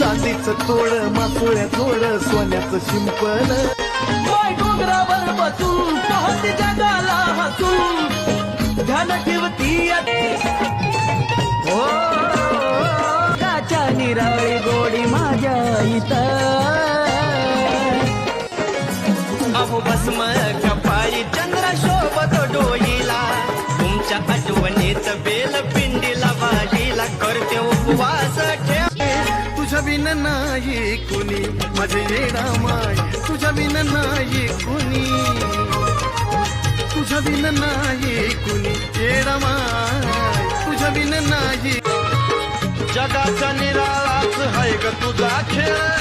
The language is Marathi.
चांदीचं तोड मासोळ्या थोड सोन्याचं शिंपण पाय डोंगरावर बसून पाहते जगाला हसून ध्यान ठेवती हो निराळी गोडी माझ्या इथं. अहो भस्म कपाळी चंद्र शोभत डोईला तुमच्या आठवणीत बेल विन नाही कुणी. माझे येडा माय तुझ्या विन नाही कुणी. तुझ्या विन नाही कुणी येडा माय तुझ्या विन नाही. जगाचा निराळाच हाय ग तुझा खेळ.